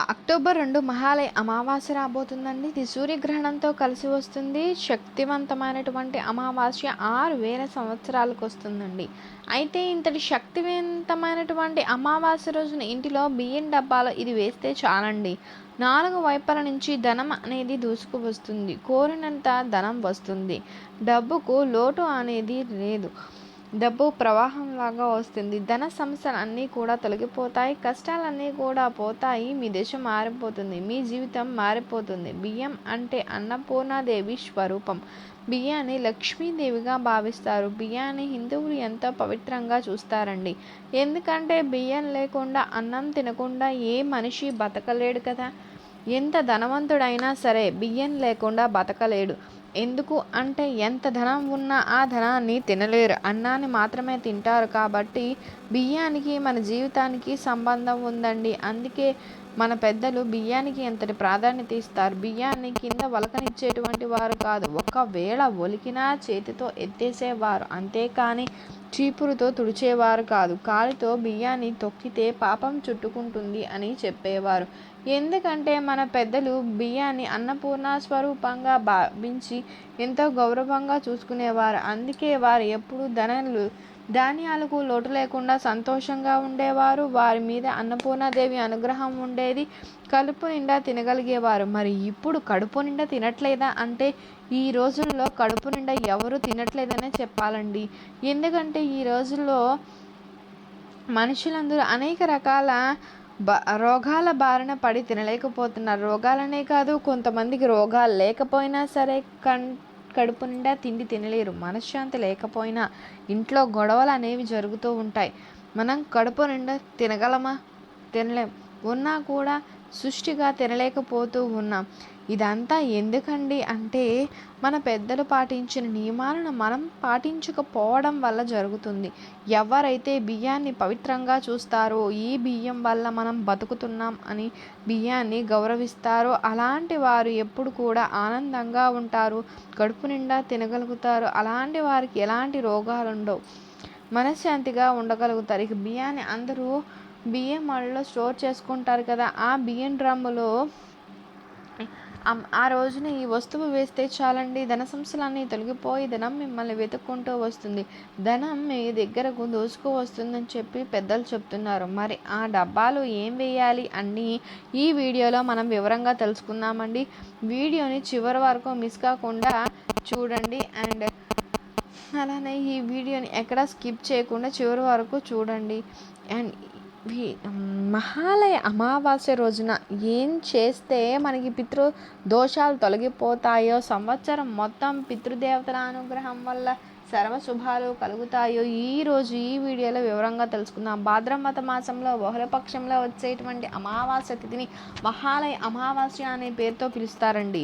October రెండు మహాలయ అమావాస్య రాబోతుందండి. ఇది సూర్యగ్రహణంతో కలిసి వస్తుంది. శక్తివంతమైనటువంటి అమావాస్య ఆరు వేల సంవత్సరాలకు వస్తుందండి. అయితే ఇంతటి శక్తివంతమైనటువంటి అమావాస్య రోజున ఇంటిలో బియ్యం డబ్బాలో ఇది వేస్తే చాలండి. నాలుగు వైపుల నుంచి ధనం అనేది దూసుకు వస్తుంది. కోరినంత ధనం వస్తుంది. డబ్బుకు లోటు అనేది లేదు. డబ్బు ప్రవాహంలాగా వస్తుంది. ధన సమస్యలు అన్నీ కూడా తొలగిపోతాయి. కష్టాలన్నీ కూడా పోతాయి. మీ దశ మారిపోతుంది. మీ జీవితం మారిపోతుంది. బియ్యం అంటే అన్నపూర్ణాదేవి స్వరూపం. బియ్యాన్ని లక్ష్మీదేవిగా భావిస్తారు. బియ్యాన్ని హిందువులు ఎంతో పవిత్రంగా చూస్తారండి. ఎందుకంటే బియ్యం లేకుండా అన్నం తినకుండా ఏ మనిషి బతకలేడు కదా? ఎంత ధనవంతుడైనా సరే బియ్యం లేకుండా బతకలేడు. ఎందుకు అంటే ఎంత ధనం ఉన్నా ఆ ధనాన్ని తినలేరు. అన్నాన్ని మాత్రమే తింటారు కాబట్టి బియ్యానికి మన జీవితానికి సంబంధం ఉందండి. అందుకే మన పెద్దలు బియ్యానికి ఎంతటి ప్రాధాన్యత ఇస్తారు? బియ్యాన్ని కింద వలకనిచ్చేటువంటి వారు కాదు. ఒకవేళ ఒలికినా చేతితో ఎత్తేసేవారు. అంతేకాని చీపురుతో తుడిచేవారు కాదు. కాలితో బియ్యాన్ని తొక్కితే పాపం చుట్టుకుంటుంది అని చెప్పేవారు. ఎందుకంటే మన పెద్దలు బియ్యాన్ని అన్నపూర్ణ స్వరూపంగా భావించి ఎంతో గౌరవంగా చూసుకునేవారు. అందుకే వారు ఎప్పుడు ధనలు ధాన్యాలకు లోటు లేకుండా సంతోషంగా ఉండేవారు. వారి మీద అన్నపూర్ణాదేవి అనుగ్రహం ఉండేది. కడుపు నిండా తినగలిగేవారు. మరి ఇప్పుడు కడుపు నిండా తినట్లేదా అంటే ఈ రోజుల్లో కడుపు నిండా ఎవరు తినట్లేదనే చెప్పాలండి. ఎందుకంటే ఈ రోజుల్లో మనుషులందరూ అనేక రకాల బ రోగాల బారిన పడి తినలేకపోతున్నారు. రోగాలనే కాదు కొంతమందికి రోగాలు లేకపోయినా సరే కం కడుపు నిండా తిండి తినలేరు. మనశ్శాంతి లేకపోయినా ఇంట్లో గొడవలు అనేవి జరుగుతూ ఉంటాయి. మనం కడుపు నిండా తినగలమా? తినలేం. ఉన్నా కూడా సృష్టిగా తినలేకపోతూ ఉన్నాం. ఇదంతా ఎందుకండి అంటే మన పెద్దలు పాటించిన నియమాలను మనం పాటించకపోవడం వల్ల జరుగుతుంది. ఎవరైతే బియ్యాన్ని పవిత్రంగా చూస్తారో ఈ బియ్యం వల్ల మనం బతుకుతున్నాం అని బియ్యాన్ని గౌరవిస్తారో అలాంటి వారు ఎప్పుడు కూడా ఆనందంగా ఉంటారు కడుపు నిండా తినగలుగుతారు. అలాంటి వారికి ఎలాంటి రోగాలు ఉండవు. మనశ్శాంతిగా ఉండగలుగుతారు. ఇక బియ్యాన్ని అందరూ బియ్యం అడలో స్టోర్ చేసుకుంటారు కదా ఆ బియ్యం డ్రమ్ములో ఆ రోజున ఈ వస్తువు వేస్తే చాలండి ధన సంస్థలన్నీ తొలగిపోయి ధనం మిమ్మల్ని వెతుక్కుంటూ వస్తుంది. ధనం మీ దగ్గరకు దోచుకు వస్తుందని చెప్పి పెద్దలు చెప్తున్నారు. మరి ఆ డబ్బాలు ఏం వేయాలి అన్నీ ఈ వీడియోలో మనం వివరంగా తెలుసుకుందామండి. వీడియోని చివరి వరకు మిస్ కాకుండా చూడండి అండ్ అలానే ఈ వీడియోని ఎక్కడా స్కిప్ చేయకుండా చివరి వరకు చూడండి. అండ్ మహాలయ అమావాస్య రోజున ఏం చేస్తే మనకి పితృ దోషాలు తొలగిపోతాయో సంవత్సరం మొత్తం పితృదేవతల అనుగ్రహం వల్ల సర్వశుభాలు కలుగుతాయో ఈరోజు ఈ వీడియోలో వివరంగా తెలుసుకుందాం. భాద్రమత మాసంలో బహుళపక్షంలో వచ్చేటువంటి అమావాస్య తిథిని మహాలయ అమావాస్య అనే పేరుతో పిలుస్తారండి.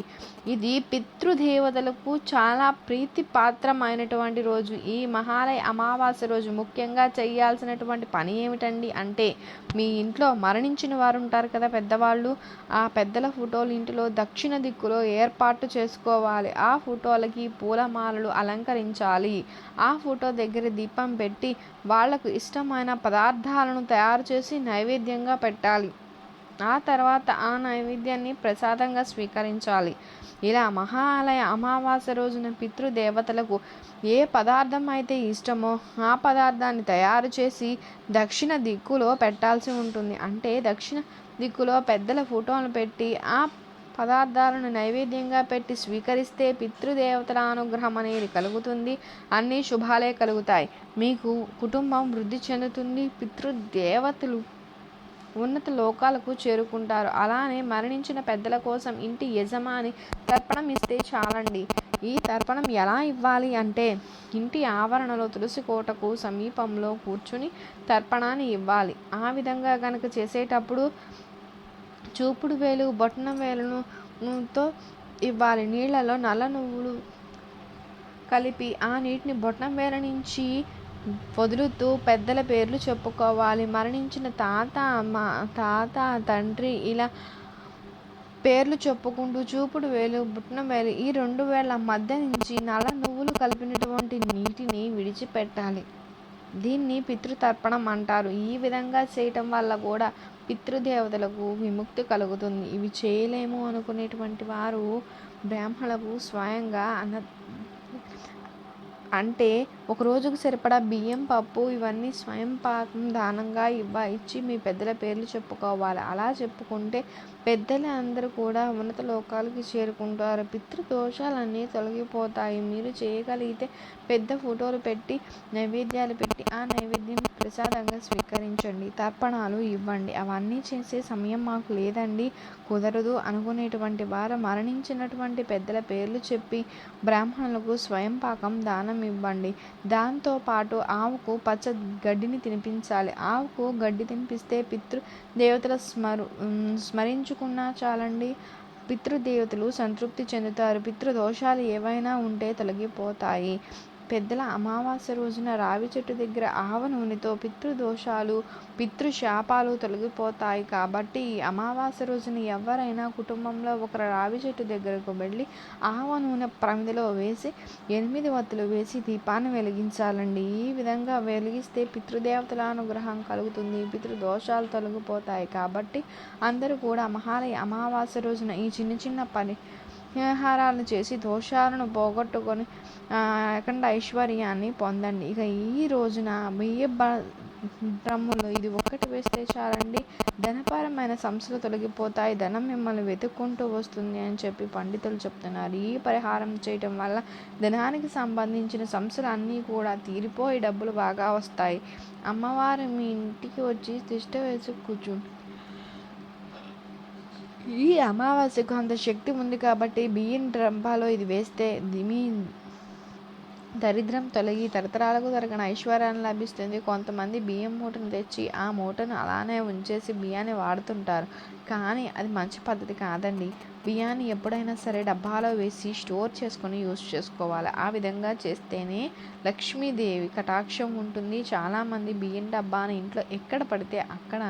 ఇది పితృదేవతలకు చాలా ప్రీతిపాత్రమైనటువంటి రోజు. ఈ మహాలయ అమావాస్య రోజు ముఖ్యంగా చేయాల్సినటువంటి పని ఏమిటండి అంటే మీ ఇంట్లో మరణించిన వారు ఉంటారు కదా పెద్దవాళ్ళు. ఆ పెద్దల ఫోటోలు ఇంటిలో దక్షిణ దిక్కులో ఏర్పాటు చేసుకోవాలి. ఆ ఫోటోలకి పూలమాలలు అలంకరించాలి. ఆ ఫోటో దగ్గర దీపం పెట్టి వాళ్ళకు ఇష్టమైన పదార్థాలను తయారు చేసి నైవేద్యంగా పెట్టాలి. ఆ తర్వాత ఆ నైవేద్యాన్ని ప్రసాదంగా స్వీకరించాలి. ఇలా మహాలయ అమావాస్య రోజున పితృదేవతలకు ఏ పదార్థం అయితే ఇష్టమో ఆ పదార్థాన్ని తయారు చేసి దక్షిణ దిక్కులో పెట్టాల్సి ఉంటుంది. అంటే దక్షిణ దిక్కులో పెద్దల ఫోటోలు పెట్టి ఆ పదార్థాలను నైవేద్యంగా పెట్టి స్వీకరిస్తే పితృదేవతల అనుగ్రహం అనేది కలుగుతుంది. అన్ని శుభాలే కలుగుతాయి. మీకు కుటుంబం వృద్ధి చెందుతుంది. పితృదేవతలు ఉన్నత లోకాలకు చేరుకుంటారు. అలానే మరణించిన పెద్దల కోసం ఇంటి యజమాని తర్పణం ఇస్తే చాలండి. ఈ తర్పణం ఎలా ఇవ్వాలి అంటే ఇంటి ఆవరణలో తులసి కోటకు సమీపంలో కూర్చుని తర్పణాన్ని ఇవ్వాలి. ఆ విధంగా కనుక చేసేటప్పుడు చూపుడు వేలు బొట్టన వేలును తో ఇవ్వాలి. నీళ్ళలో నల్ల నువ్వులు కలిపి ఆ నీటిని బొట్టనం వేల నుంచి వదులుతూ పెద్దల పేర్లు చెప్పుకోవాలి. మరణించిన తాత మా తాత తండ్రి ఇలా పేర్లు చెప్పుకుంటూ చూపుడు వేలు బుట్నం వేలు ఈ రెండు వేల మధ్య నుంచి నల్ల నువ్వులు కలిపినటువంటి నీటిని విడిచిపెట్టాలి. దీన్ని పితృతర్పణం అంటారు. ఈ విధంగా చేయటం వల్ల కూడా పితృదేవతలకు విముక్తి కలుగుతుంది. ఇవి చేయలేము అనుకునేటువంటి వారు బ్రాహ్మణులకు స్వయంగా అన్న అంటే ఒక రోజుకు సరిపడా బియ్యం పప్పు ఇవన్నీ స్వయం పాకం దానంగా ఇవ్వ ఇచ్చి మీ పెద్దల పేర్లు చెప్పుకోవాలి. అలా చెప్పుకుంటే పెద్దలు అందరూ కూడా ఉన్నత లోకాలకి చేరుకుంటారు. పితృదోషాలన్నీ తొలగిపోతాయి. మీరు చేయగలిగితే పెద్ద ఫోటోలు పెట్టి నైవేద్యాలు పెట్టి ఆ నైవేద్యం ప్రసాదంగా స్వీకరించండి. తర్పణాలు ఇవ్వండి. అవన్నీ చేసే సమయం మాకు లేదండి. కుదరదు అనుకునేటువంటి వారు మరణించినటువంటి పెద్దల పేర్లు చెప్పి బ్రాహ్మణులకు స్వయం పాకం దానం ఇవ్వండి. దాంతో పాటు ఆవుకు పచ్చ గడ్డిని తినిపించాలి. ఆవుకు గడ్డి తినిపిస్తే పితృ దేవతల స్మరు స్మరించుకున్నా చాలండి. పితృదేవతలు సంతృప్తి చెందుతారు. పితృదోషాలు ఏవైనా ఉంటే తొలగిపోతాయి. పెద్దల అమావాస్య రోజున రావి చెట్టు దగ్గర ఆవ నూనెతో పితృదోషాలు పితృశాపాలు తొలగిపోతాయి కాబట్టి ఈ అమావాస్య రోజున ఎవరైనా కుటుంబంలో ఒకరు రావి చెట్టు దగ్గరకు వెళ్ళి ఆవ నూనె ప్రమిదిలో వేసి ఎనిమిది వత్తులు వేసి దీపాన్ని వెలిగించాలండి. ఈ విధంగా వెలిగిస్తే పితృదేవతల అనుగ్రహం కలుగుతుంది పితృదోషాలు తొలగిపోతాయి కాబట్టి అందరూ కూడా మహాలయ అమావాస్య రోజున ఈ చిన్న చిన్న పని వ్యవహారాలను చేసి దోషాలను పోగొట్టుకొని అఖండ ఐశ్వర్యాన్ని పొందండి. ఇక ఈ రోజున బియ్య డ్రమ్ములు ఇది ఒక్కటి వేస్తే చాలండి. ధనపరమైన సమస్యలు తొలగిపోతాయి. ధనం మిమ్మల్ని వెతుక్కుంటూ వస్తుంది అని చెప్పి పండితులు చెప్తున్నారు. ఈ పరిహారం చేయటం వల్ల ధనానికి సంబంధించిన సమస్యలు అన్నీ కూడా తీరిపోయి డబ్బులు బాగా వస్తాయి. అమ్మవారు మీ ఇంటికి వచ్చి తిష్ట వేసి కూర్చుంటుంది ఈ అమావాస్యకు అంత శక్తి ఉంది కాబట్టి బియ్యం రంపాలో ఇది వేస్తే మీ దరిద్రం తొలగి తరతరాలకు తరగని ఐశ్వర్యాన్ని లభిస్తుంది. కొంతమంది బియ్యం మూటను తెచ్చి ఆ మూటను అలానే ఉంచేసి బియ్యాన్ని వాడుతుంటారు. కానీ అది మంచి పద్ధతి కాదండి. బియ్యాన్ని ఎప్పుడైనా సరే డబ్బాలో వేసి స్టోర్ చేసుకొని యూస్ చేసుకోవాలి. ఆ విధంగా చేస్తేనే లక్ష్మీదేవి కటాక్షం ఉంటుంది. చాలామంది బియ్యం డబ్బాని ఇంట్లో ఎక్కడ పడితే అక్కడ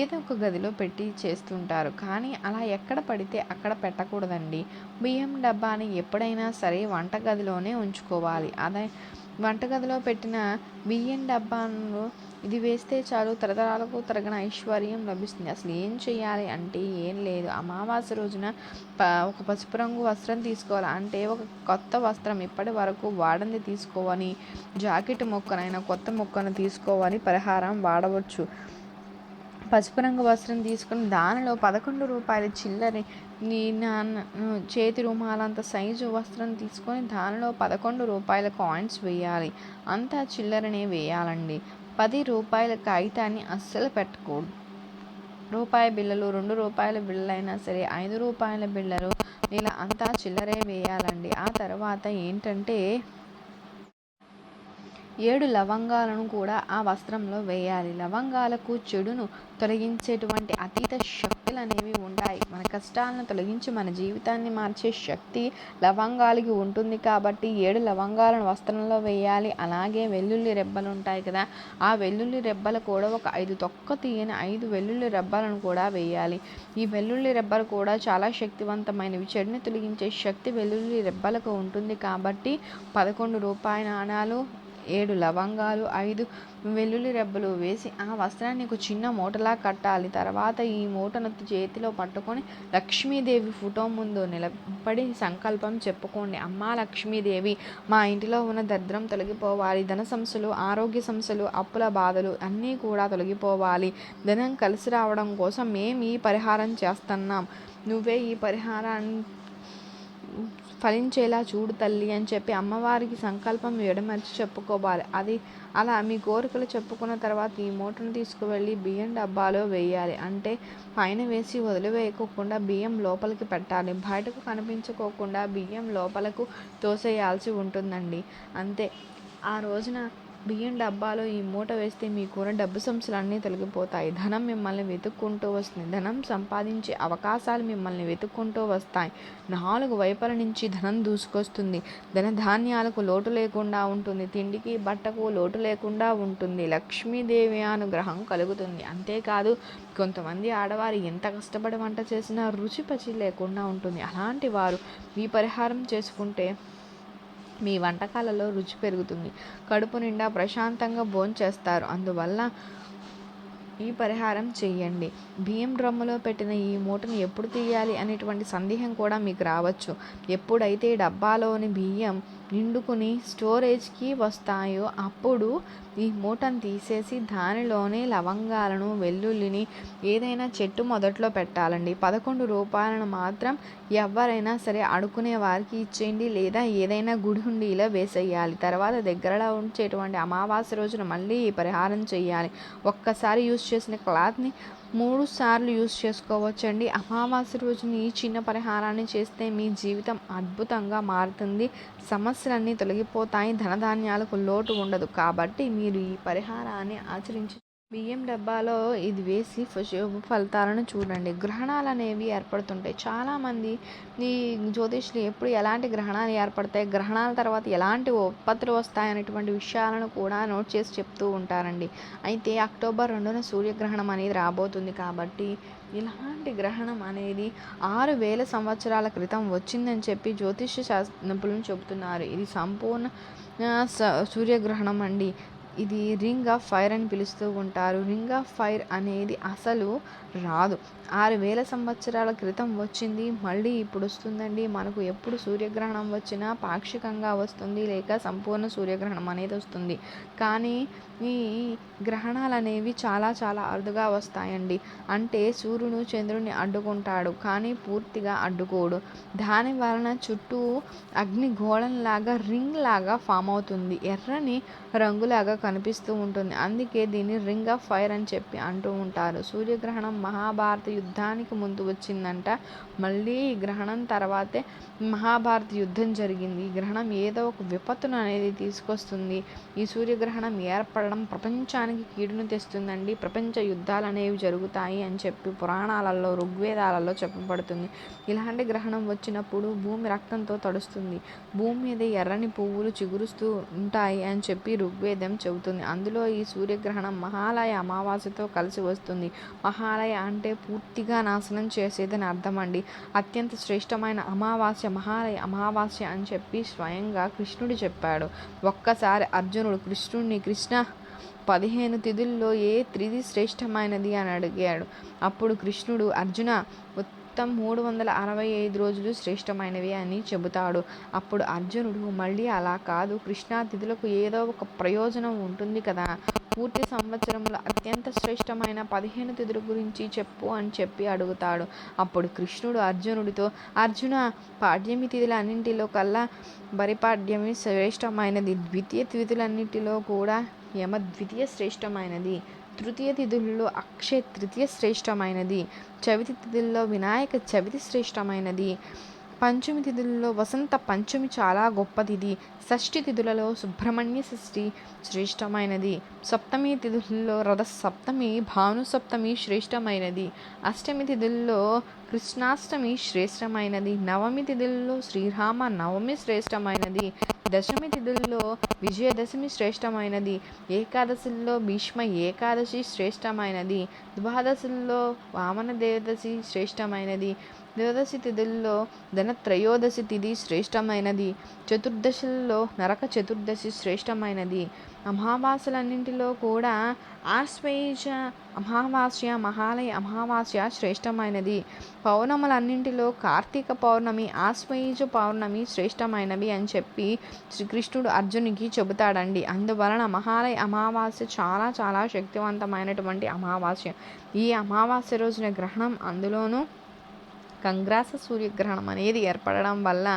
ఏదో ఒక గదిలో పెట్టి చేస్తుంటారు. కానీ అలా ఎక్కడ పడితే అక్కడ పెట్టకూడదండి. బియ్యం డబ్బాని ఎప్పుడైనా సరే వంటగదిలోనే ఉంచుకోవాలి. అదే వంటగదిలో పెట్టిన బియ్యం డబ్బాను ఇది వేస్తే చాలు తరతరాలకు తరగని ఐశ్వర్యం లభిస్తుంది. అసలు ఏం చేయాలి అంటే ఏం లేదు. అమావాస్య రోజున ప ఒక పసుపు రంగు వస్త్రం తీసుకోవాలి. అంటే ఒక కొత్త వస్త్రం ఇప్పటి వరకు వాడంది తీసుకోవని జాకెట్ మొక్కనైనా కొత్త మొక్కను తీసుకోవని పరిహారం వాడవచ్చు. పసుపు రంగు వస్త్రం తీసుకుని దానిలో పదకొండు రూపాయల చిల్లరి నీ నాన్న చేతి రుమాలంత సైజు వస్త్రం తీసుకొని దానిలో పదకొండు రూపాయల కాయిన్స్ వేయాలి. అంతా చిల్లరనే వేయాలండి. పది రూపాయల కాగితాన్ని అస్సలు పెట్టకూడదు రూపాయి బిళ్ళలు రెండు రూపాయల బిళ్ళలైనా సరే ఐదు రూపాయల బిళ్ళలు ఇలా అంతా చిల్లరే వేయాలండి. ఆ తర్వాత ఏంటంటే ఏడు లవంగాలను కూడా ఆ వస్త్రంలో వేయాలి. లవంగాలకు చెడును తొలగించేటువంటి అతీత శక్తులు అనేవి ఉంటాయి. మన కష్టాలను తొలగించి మన జీవితాన్ని మార్చే శక్తి లవంగాలకి ఉంటుంది కాబట్టి ఏడు లవంగాలను వస్త్రంలో వేయాలి. అలాగే వెల్లుల్లి రెబ్బలు ఉంటాయి కదా ఆ వెల్లుల్లి రెబ్బలు కూడా ఒక ఐదు తొక్క తీయని ఐదు వెల్లుల్లి రెబ్బలను కూడా వేయాలి. ఈ వెల్లుల్లి రెబ్బలు కూడా చాలా శక్తివంతమైనవి. చెడుని తొలగించే శక్తి వెల్లుల్లి రెబ్బలకు ఉంటుంది కాబట్టి పదకొండు రూపాయి నాణాలు ఏడు లవంగాలు ఐదు వెల్లుల్లి రెబ్బలు వేసి ఆ వస్త్రాన్ని ఒక చిన్న మూటలా కట్టాలి. తర్వాత ఈ మూటను చేతిలో పట్టుకొని లక్ష్మీదేవి ఫోటో ముందు నిలబడి సంకల్పం చెప్పుకోండి. అమ్మా లక్ష్మీదేవి మా ఇంటిలో ఉన్న దరిద్రం తొలగిపోవాలి. ధన సమస్యలు ఆరోగ్య సమస్యలు అప్పుల బాధలు అన్నీ కూడా తొలగిపోవాలి. ధనం కలిసి రావడం కోసం మేము ఈ పరిహారం చేస్తున్నాం. నువ్వే ఈ పరిహారాన్ని ఫలించేలా చూడు తల్లి అని చెప్పి అమ్మవారికి సంకల్పం ఎడమర్చి చెప్పుకోవాలి. అది అలా మీ కోరికలు చెప్పుకున్న తర్వాత ఈ మూటను తీసుకువెళ్ళి బియ్యం డబ్బాలో వేయాలి. అంటే పైన వేసి వదిలివేయకోకుండా బియ్యం లోపలికి పెట్టాలి. బయటకు కనిపించుకోకుండా బియ్యం లోపలకు తోసేయాల్సి ఉంటుందండి. అంతే. ఆ రోజున బియ్యం డబ్బాలో ఈ మూట వేస్తే మీ కూర డబ్బు సమస్యలు అన్నీ తొలగిపోతాయి. ధనం మిమ్మల్ని వెతుక్కుంటూ వస్తుంది. ధనం సంపాదించే అవకాశాలు మిమ్మల్ని వెతుక్కుంటూ వస్తాయి. నాలుగు వైపుల నుంచి ధనం దూసుకొస్తుంది. ధన ధాన్యాలకు లోటు లేకుండా ఉంటుంది. తిండికి బట్టకు లోటు లేకుండా ఉంటుంది. లక్ష్మీదేవి అనుగ్రహం కలుగుతుంది. అంతేకాదు కొంతమంది ఆడవారు ఎంత కష్టపడి వంట చేసినా రుచి పచి లేకుండా ఉంటుంది. అలాంటి వారు ఈ పరిహారం చేసుకుంటే మీ వంటకాలలో రుచి పెరుగుతుంది. కడుపు నిండా ప్రశాంతంగా భోంచేస్తారు. అందువల్ల ఈ పరిహారం చేయండి బియ్యం డ్రమ్ములో పెట్టిన ఈ మూటను ఎప్పుడు తీయాలి అనేటువంటి సందేహం కూడా మీకు రావచ్చు. ఎప్పుడైతే డబ్బాలోని బియ్యం నిండుకుని స్టోరేజ్కి వస్తాయో అప్పుడు ఈ మూటను తీసేసి దానిలోనే లవంగాలను వెల్లుల్లిని ఏదైనా చెట్టు మొదట్లో పెట్టాలండి. పదకొండు రూపాయలను మాత్రం ఎవరైనా సరే అడుకునే వారికి ఇచ్చేయండి. లేదా ఏదైనా గుడి హుండీలో వేసేయాలి. తర్వాత దగ్గరలో ఉంచేటువంటి అమావాస్య రోజున మళ్ళీ ఈ పరిహారం చేయాలి. ఒక్కసారి యూస్ చేసిన క్లాత్ని మూడు సార్లు యూజ్ చేసుకోవచ్చండి. అమావాస్య రోజున ఈ చిన్న పరిహారాన్ని చేస్తే మీ జీవితం అద్భుతంగా మారుతుంది. సమస్యలన్నీ తొలగిపోతాయి. ధనధాన్యాలకు లోటు ఉండదు. కాబట్టి మీ మీరు ఈ పరిహారాన్ని ఆచరించి బియ్యం డబ్బాలో ఇది వేసి శుభ ఫలితాలను చూడండి. గ్రహణాలు అనేవి ఏర్పడుతుంటాయి. చాలామంది ఈ జ్యోతిష్లు ఎప్పుడు ఎలాంటి గ్రహణాలు ఏర్పడతాయి గ్రహణాల తర్వాత ఎలాంటి ఉత్పత్తులు వస్తాయి అనేటువంటి విషయాలను కూడా నోట్ చేసి చెప్తూ ఉంటారండి. అయితే అక్టోబర్ రెండున సూర్యగ్రహణం అనేది రాబోతుంది కాబట్టి ఇలాంటి గ్రహణం అనేది ఆరు వేల సంవత్సరాల క్రితం వచ్చిందని చెప్పి జ్యోతిష్య శాస్త్రపులను చెబుతున్నారు. ఇది సంపూర్ణ సూర్యగ్రహణం అండి. ఇది రింగ్ ఆఫ్ ఫైర్ అని పిలుస్తూ ఉంటారు. రింగ్ ఆఫ్ ఫైర్ అనేది అసలు రాదు. ఆరు వేల సంవత్సరాల క్రితం వచ్చింది మళ్ళీ ఇప్పుడు వస్తుందండి మనకు ఎప్పుడు సూర్యగ్రహణం వచ్చినా పాక్షికంగా వస్తుంది లేక సంపూర్ణ సూర్యగ్రహణం అనేది వస్తుంది. కానీ ఈ గ్రహణాలు అనేవి చాలా చాలా అరుదుగా వస్తాయండి. అంటే సూర్యుడు చంద్రుడిని అడ్డుకుంటాడు కానీ పూర్తిగా అడ్డుకోడు. దాని వలన చుట్టూ అగ్ని గోళంలాగా రింగ్ లాగా ఫామ్ అవుతుంది. ఎర్రని రంగులాగా కనిపిస్తూ ఉంటుంది. అందుకే దీన్ని రింగ్ ఆఫ్ ఫైర్ అని చెప్పి అంటూ ఉంటారు. సూర్యగ్రహణం మహాభారత యుద్ధానికి ముందు వచ్చిందంట. మళ్ళీ ఈ గ్రహణం తర్వాతే మహాభారత యుద్ధం జరిగింది. ఈ గ్రహణం ఏదో ఒక విపత్తును అనేది తీసుకొస్తుంది. ఈ సూర్యగ్రహణం ఏర్పడడం ప్రపంచానికి కీడును తెస్తుందండి. ప్రపంచ యుద్ధాలు అనేవి జరుగుతాయి అని చెప్పి పురాణాలలో ఋగ్వేదాలలో చెప్పబడుతుంది. ఇలాంటి గ్రహణం వచ్చినప్పుడు భూమి రక్తంతో తడుస్తుంది. భూమి మీద ఎర్రని పువ్వులు చిగురుస్తూ ఉంటాయి అని చెప్పి ఋగ్వేదం చెబుతుంది. అందులో ఈ సూర్యగ్రహణం మహాలయ అమావాస్యతో కలిసి వస్తుంది. మహాలయ అంటే పూర్తిగా నాశనం చేసేదని అర్థం అండి అత్యంత శ్రేష్టమైన అమావాస్య మహాలయ అమావాస్య అని చెప్పి స్వయంగా కృష్ణుడు చెప్పాడు. ఒక్కసారి అర్జునుడు కృష్ణుడిని కృష్ణ పదిహేను తిథుల్లో ఏ త్రిది శ్రేష్టమైనది? అని అడిగాడు. అప్పుడు కృష్ణుడు అర్జున మొత్తం మూడు వందల అరవై ఐదు రోజులు శ్రేష్టమైనవి అని చెబుతాడు. అప్పుడు అర్జునుడు మళ్ళీ అలా కాదు. కృష్ణా తిథులకు ఏదో ఒక ప్రయోజనం ఉంటుంది కదా. పూర్తి సంవత్సరంలో అత్యంత శ్రేష్టమైన పదిహేను తిథుల గురించి చెప్పు అని చెప్పి అడుగుతాడు. అప్పుడు కృష్ణుడు అర్జునుడితో అర్జున పాడ్యమి తిథుల అన్నింటిలో కల్లా బరిపాడ్యమి శ్రేష్టమైనది. ద్వితీయ తిథులన్నింటిలో కూడా యమ ద్వితీయ శ్రేష్టమైనది. తృతీయ తిథుల్లో అక్షయ తృతీయ శ్రేష్టమైనది. చవితి తిథుల్లో వినాయక చవితి శ్రేష్టమైనది. పంచమి తిథులలో వసంత పంచమి చాలా గొప్పదిది షష్ఠి తిథులలో సుబ్రహ్మణ్య షష్ఠి శ్రేష్టమైనది. సప్తమి తిథుల్లో రథ సప్తమి భాను సప్తమి శ్రేష్టమైనది. అష్టమి తిథుల్లో కృష్ణాష్టమి శ్రేష్టమైనది. నవమి తిథుల్లో శ్రీరామ నవమి శ్రేష్టమైనది. దశమి తిథుల్లో విజయదశమి శ్రేష్టమైనది. ఏకాదశిలో భీష్మ ఏకాదశి శ్రేష్టమైనది. ద్వాదశిలో వామన దేవదశి శ్రేష్టమైనది. ద్వాదశి తిథుల్లో ధనత్రయోదశి తిథి శ్రేష్టమైనది. చతుర్దశిలో నరక చతుర్దశి శ్రేష్టమైనది. అమావాస్యలన్నింటిలో కూడా ఆశ్వేజ అమావాస్య మహాలయ అమావాస్య శ్రేష్టమైనది. పౌర్ణములన్నింటిలో కార్తీక పౌర్ణమి ఆశ్వయుజ పౌర్ణమి శ్రేష్టమైనవి అని చెప్పి శ్రీకృష్ణుడు అర్జునికి చెబుతాడండి. అందువలన మహాలయ అమావాస్య చాలా చాలా శక్తివంతమైనటువంటి అమావాస్య. ఈ అమావాస్య రోజున గ్రహణం అందులోనూ కంగ్రాస సూర్యగ్రహణం అనేది ఏర్పడడం వల్ల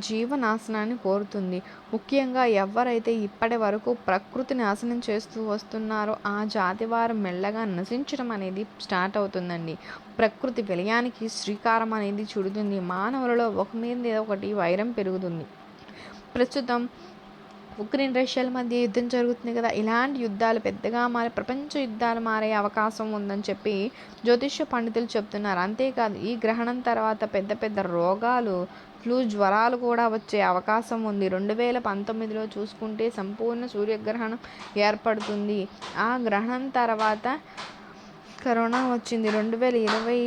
జీవనాశనాన్ని కోరుతుంది. ముఖ్యంగా ఎవరైతే ఇప్పటి వరకు ప్రకృతి నాశనం చేస్తూ వస్తున్నారో ఆ జాతి వారు మెల్లగా నశించడం అనేది స్టార్ట్ అవుతుందండి. ప్రకృతి విలయానికి శ్రీకారం అనేది చుడుతుంది. మానవులలో ఒక మీద ఒకటి వైరం పెరుగుతుంది. ప్రస్తుతం ఉక్రెయిన్ రష్యాల మధ్య యుద్ధం జరుగుతుంది కదా. ఇలాంటి యుద్ధాలు పెద్దగా మారే ప్రపంచ యుద్ధాలు మారే అవకాశం ఉందని చెప్పి జ్యోతిష్య పండితులు చెప్తున్నారు. అంతేకాదు ఈ గ్రహణం తర్వాత పెద్ద పెద్ద రోగాలు ఫ్లూ జ్వరాలు కూడా వచ్చే అవకాశం ఉంది. రెండు వేల పంతొమ్మిదిలో చూసుకుంటే సంపూర్ణ సూర్యగ్రహణం ఏర్పడుతుంది. ఆ గ్రహణం తర్వాత కరోనా వచ్చింది. రెండు వేల ఇరవై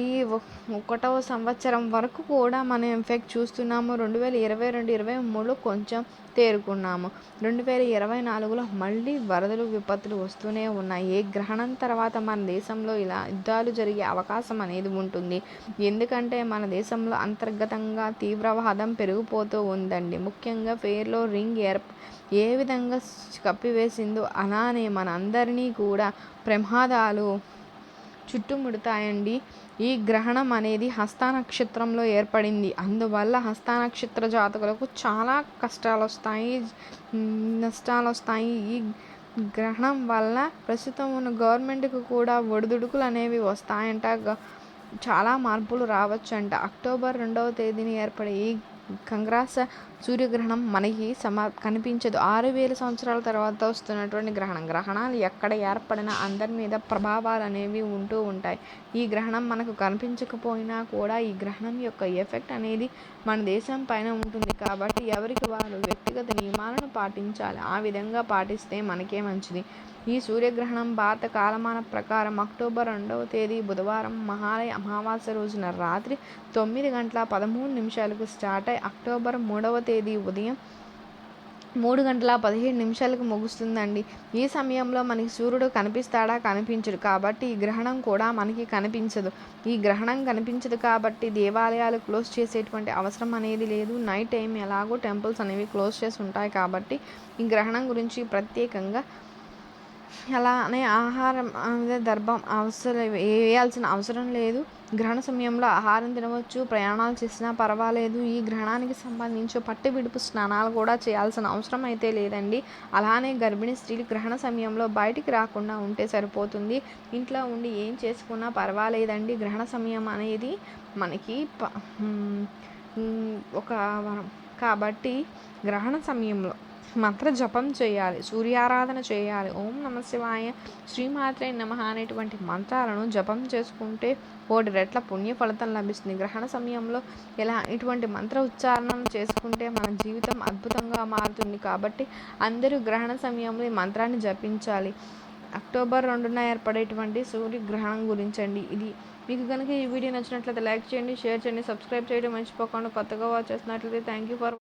ఒకటవ సంవత్సరం వరకు కూడా మనం ఎఫెక్ట్ చూస్తున్నాము. రెండు వేల ఇరవై రెండు ఇరవై మూడులో కొంచెం తేరుకున్నాము. రెండు వేల ఇరవై నాలుగులో మళ్ళీ వరదలు విపత్తులు వస్తూనే ఉన్నాయి. ఏ గ్రహణం తర్వాత మన దేశంలో ఇలా యుద్ధాలు జరిగే అవకాశం అనేది ఉంటుంది. ఎందుకంటే మన దేశంలో అంతర్గతంగా తీవ్రవాదం పెరిగిపోతూ ఉందండి. ముఖ్యంగా ఫేర్లో రింగ్ ఏర్ప ఏ విధంగా కప్పివేసిందో అలానే మన అందరినీ కూడా ప్రమాదాలు చుట్టుముడతాయండి. ఈ గ్రహణం అనేది హస్త నక్షత్రంలో ఏర్పడింది. అందువల్ల హస్త నక్షత్ర జాతకులకు చాలా కష్టాలు వస్తాయి నష్టాలు వస్తాయి ఈ గ్రహణం వల్ల ప్రస్తుతం ఉన్న గవర్నమెంట్కి కూడా ఒడిదుడుకులు అనేవి వస్తాయంట చాలా మార్పులు రావచ్చంట. అక్టోబర్ రెండవ తేదీని ఏర్పడే ఈ కంగ్రాస సూర్యగ్రహణం మనకి సమ కనిపించదు. ఆరు వేల సంవత్సరాల తర్వాత వస్తున్నటువంటి గ్రహణం. గ్రహణాలు ఎక్కడ ఏర్పడినా అందరి మీద ప్రభావాలు అనేవి ఉంటూ ఉంటాయి. ఈ గ్రహణం మనకు కనిపించకపోయినా కూడా ఈ గ్రహణం యొక్క ఎఫెక్ట్ అనేది మన దేశం పైన ఉంటుంది. కాబట్టి ఎవరికి వారు వ్యక్తిగత నియమాలను పాటించాలి? ఆ విధంగా పాటిస్తే మనకే మంచిది. ఈ సూర్యగ్రహణం భారత కాలమాన ప్రకారం అక్టోబర్ రెండవ తేదీ బుధవారం మహాలయ అమావాస్య రోజున రాత్రి తొమ్మిది గంటల పదమూడు నిమిషాలకు స్టార్ట్ అయి అక్టోబర్ మూడవ తేదీ ఉదయం మూడు గంటల పదిహేడు నిమిషాలకు ముగుస్తుందండి. ఈ సమయంలో మనకి సూర్యుడు కనిపిస్తాడా? కనిపించడు. కాబట్టి ఈ గ్రహణం కూడా మనకి కనిపించదు. ఈ గ్రహణం కనిపించదు కాబట్టి దేవాలయాలు క్లోజ్ చేసేటువంటి అవసరం అనేది లేదు. నైట్ టైం ఎలాగో టెంపుల్స్ అనేవి క్లోజ్ చేసి ఉంటాయి కాబట్టి ఈ గ్రహణం గురించి ప్రత్యేకంగా అలానే ఆహారం అనేది దర్భం అవసరం వేయాల్సిన అవసరం లేదు. గ్రహణ సమయంలో ఆహారం తినవచ్చు ప్రయాణాలు చేసినా పర్వాలేదు. ఈ గ్రహణానికి సంబంధించి పట్టు విడుపు స్నానాలు కూడా చేయాల్సిన అవసరం అయితే లేదండి. అలానే గర్భిణీ స్త్రీలు గ్రహణ సమయంలో బయటికి రాకుండా ఉంటే సరిపోతుంది. ఇంట్లో ఉండి ఏం చేసుకున్నా పర్వాలేదండి. గ్రహణ సమయం అనేది మనకి ఒక కాబట్టి గ్రహణ సమయంలో మంత్ర జపం చేయాలి సూర్యారాధన చేయాలి. ఓం నమ శివాయ. శ్రీమాత్రే నమ అనేటువంటి మంత్రాలను జపం చేసుకుంటే కోటి రెట్ల పుణ్య ఫలితం లభిస్తుంది. గ్రహణ సమయంలో ఇలా ఇటువంటి మంత్ర ఉచ్చారణం చేసుకుంటే మన జీవితం అద్భుతంగా మారుతుంది. కాబట్టి అందరూ గ్రహణ సమయంలో ఈ మంత్రాన్ని జపించాలి. అక్టోబర్ రెండున ఏర్పడేటువంటి సూర్యగ్రహణం గురించండి. ఇది మీకు కనుక ఈ వీడియో నచ్చినట్లయితే లైక్ చేయండి షేర్ చేయండి సబ్స్క్రైబ్ చేయడం మర్చిపోకుండా కొత్తగా వాచ్ చేసినట్లయితే థ్యాంక్ యూ ఫర్